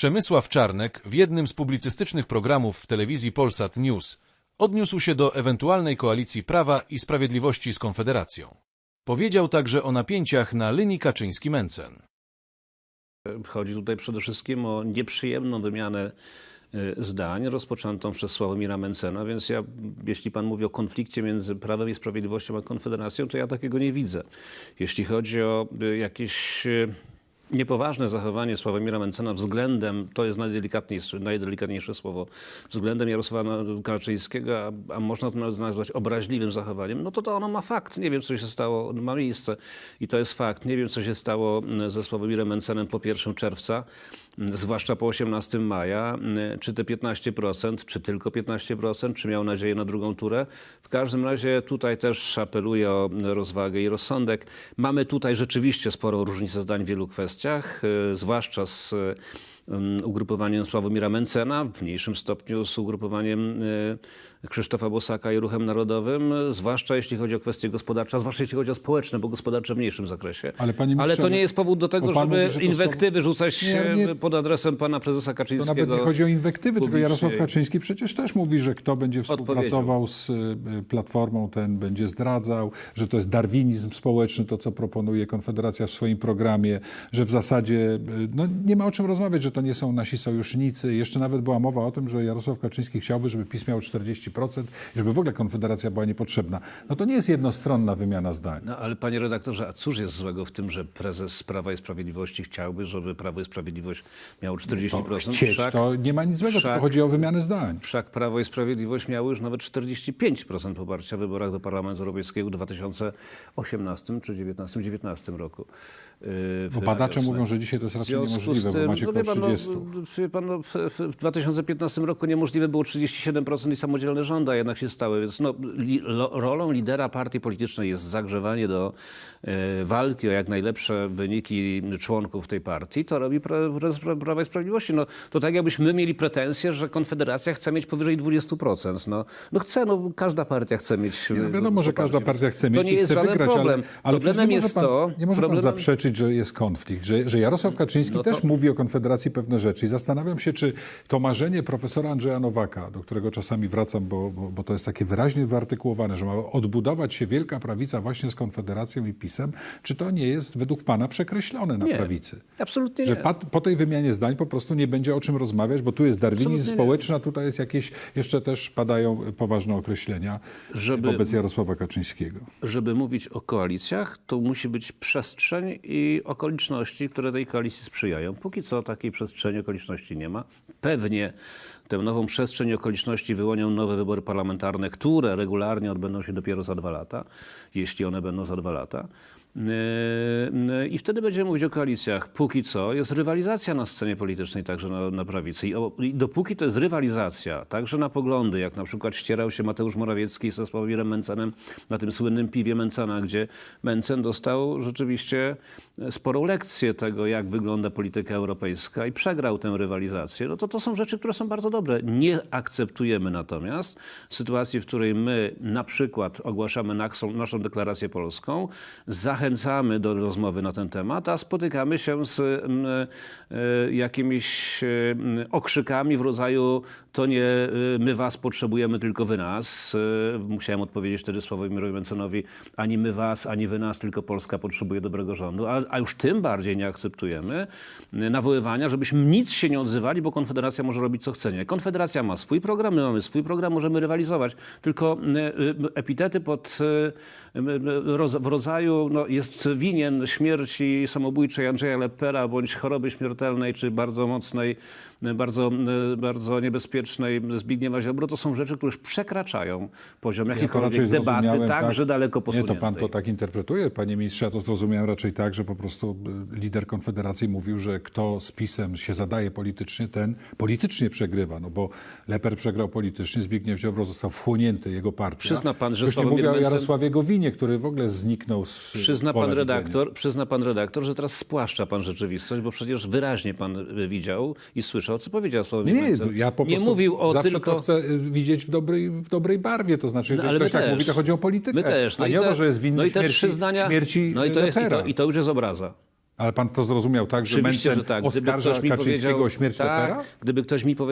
Przemysław Czarnek w jednym z publicystycznych programów w telewizji Polsat News odniósł się do ewentualnej koalicji Prawa i Sprawiedliwości z Konfederacją. Powiedział także o napięciach na linii Kaczyński-Mencen. Chodzi tutaj przede wszystkim o nieprzyjemną wymianę y, zdań rozpoczętą przez Sławomira Mencena, więc ja, jeśli pan mówi o konflikcie między Prawem i Sprawiedliwością a Konfederacją, to ja takiego nie widzę. Jeśli chodzi o y, jakieś y, niepoważne zachowanie Sławomira Mencena względem, to jest najdelikatniejsze, najdelikatniejsze słowo, względem Jarosława Kaczyńskiego, a, a można to nazwać obraźliwym zachowaniem, no to to ono ma fakt. Nie wiem, co się stało, ma miejsce i to jest fakt. Nie wiem, co się stało mm, ze Sławomirem Mencenem po 1 czerwca, mm, zwłaszcza po 18 maja. Mm, Czy te 15%, czy tylko 15%, czy miał nadzieję na drugą turę. W każdym razie tutaj też apeluję o rozwagę i rozsądek. Mamy tutaj rzeczywiście sporą różnicę zdań w wielu kwestiach, y, zwłaszcza z ugrupowaniem Sławomira Mencena, w mniejszym stopniu z ugrupowaniem y, Krzysztofa Bosaka i Ruchem Narodowym, zwłaszcza jeśli chodzi o kwestie gospodarcze, zwłaszcza jeśli chodzi o społeczne, bo gospodarcze w mniejszym zakresie. Ale Ale to nie jest powód do tego, żeby mówi, to inwektywy rzucać Nie, nie. pod adresem pana prezesa To Kaczyńskiego. nawet nie chodzi o inwektywy, tylko publicznie. Jarosław Kaczyński przecież też mówi, że kto będzie współpracował z y, Platformą, ten będzie zdradzał, że to jest darwinizm społeczny, to co proponuje Konfederacja w swoim programie, że w zasadzie y, no, nie ma o czym rozmawiać, że to nie są nasi sojusznicy. Jeszcze nawet była mowa o tym, że Jarosław Kaczyński chciałby, żeby PiS miał 40% i żeby w ogóle Konfederacja była niepotrzebna. No to nie jest jednostronna wymiana zdań. No ale panie redaktorze, a cóż jest złego w tym, że prezes Prawa i Sprawiedliwości chciałby, żeby Prawo i Sprawiedliwość miało 40%? To chcieć, to nie ma nic złego, wszak- tylko chodzi o wymianę zdań. Wszak Prawo i Sprawiedliwość miało już nawet 45% poparcia w wyborach do Parlamentu Europejskiego w 2018 czy 2019 roku. Yy, Bo badacze mówią, że dzisiaj to jest raczej niemożliwe, bo tym, macie no około wie pan, 30. No, wie pan, no, w, w- w 2015 roku niemożliwe było 37% i samodzielne rządy, a jednak się stały. Więc no, li, lo, rolą lidera partii politycznej jest zagrzewanie do e, walki o jak najlepsze wyniki członków tej partii. To robi pra, pra, Prawa i Sprawiedliwości. No, to tak jakbyśmy my mieli pretensję, że Konfederacja chce mieć powyżej 20%. No, no chce, no każda partia chce mieć. Nie, no e, wiadomo, że każda partia chce To mieć nie i jest żaden wygrać, problem. ale, ale Problemem nie jest pan, to... nie może pan problemem- zaprzeczyć, że jest konflikt, że, że Jarosław Kaczyński No to- też mówi o Konfederacji pewne rzeczy i zastanawiam się, czy to marzenie profesora Andrzeja Nowaka, do którego czasami wracam, bo, bo, bo to jest takie wyraźnie wyartykułowane, że ma odbudować się wielka prawica właśnie z Konfederacją i PiSem, czy to nie jest według pana przekreślone na Nie, prawicy? absolutnie Że nie. pa, po tej wymianie zdań po prostu nie będzie o czym rozmawiać, bo tu jest darwinizm społeczny, a tutaj jest jakieś, jeszcze też padają poważne określenia Żeby- wobec Jarosława Kaczyńskiego. żeby mówić o koalicjach, to musi być przestrzeń i okoliczności, które tej koalicji sprzyjają. Póki co takiej przestrzeni, okoliczności nie ma. Pewnie tę nową przestrzeń okoliczności wyłonią nowe wybory parlamentarne, które regularnie odbędą się dopiero za dwa lata, jeśli one będą za dwa lata. Yy, I wtedy będziemy mówić o koalicjach. Póki co jest rywalizacja na scenie politycznej także na, na prawicy. I, o, I dopóki to jest rywalizacja, także na poglądy, jak na przykład ścierał się Mateusz Morawiecki ze Sławomirem Mencenem na tym słynnym piwie Mencena, gdzie Mencen dostał rzeczywiście sporą lekcję tego, jak wygląda polityka europejska przegrał tę rywalizację, no to to są rzeczy, które są bardzo dobre. Nie akceptujemy natomiast sytuacji, w której my na przykład ogłaszamy naszą, naszą deklarację polską, zachęcamy do rozmowy na ten temat, a spotykamy się z mm, e, jakimiś e, okrzykami w rodzaju to nie e, my was potrzebujemy, tylko wy nas. Musiałem odpowiedzieć wtedy Sławomirowi Mencenowi, ani my was, ani wy nas, tylko Polska potrzebuje dobrego rządu. A, a już tym bardziej nie akceptujemy nawoływania, żebyśmy nic się nie odzywali, bo Konfederacja może robić co chce. Nie. Konfederacja ma swój program, my mamy swój program, możemy rywalizować. Tylko e, e, epitety pod, w rodzaju no, jest winien śmierci samobójczej Andrzeja Lepera bądź choroby śmiertelnej, czy bardzo mocnej, bardzo, bardzo niebezpiecznej Zbigniewa Ziobro, to są rzeczy, które już przekraczają poziom Ja jakiejkolwiek raczej debaty, także daleko Nie, posuniętej. to pan to tak interpretuje, panie ministrze. Ja to zrozumiałem raczej tak, że po prostu y, lider Konfederacji mówił, że kto z PiSem się zadaje politycznie, ten politycznie przegrywa. No bo Leper przegrał politycznie, Zbigniew Ziobro został wchłonięty, jego partia. Przyzna pan, że Już nie mówię o Jarosławie Gowinie, który w ogóle zniknął z Przyzna pan, widzenia. redaktor, przyzna pan redaktor, że teraz spłaszcza pan rzeczywistość, bo przecież wyraźnie pan y, widział i słyszał, co powiedział Sławomir Nie, Mencen. ja po Nie mówił o zawsze tylko... to chcę y, widzieć w dobrej, w dobrej barwie. To znaczy, jeżeli ale ktoś tak mówi, to chodzi o politykę. My też. a nie o te- to, że jest winny no i te śmierci, śmierci no i to, jest, i, to, I to już jest obraza. Ale pan to zrozumiał tak, że Oczywiście, Mencen że tak. Gdyby oskarża ktoś mi Kaczyńskiego powiedział, o śmierć tak, Lepera? Gdyby ktoś mi powiedział,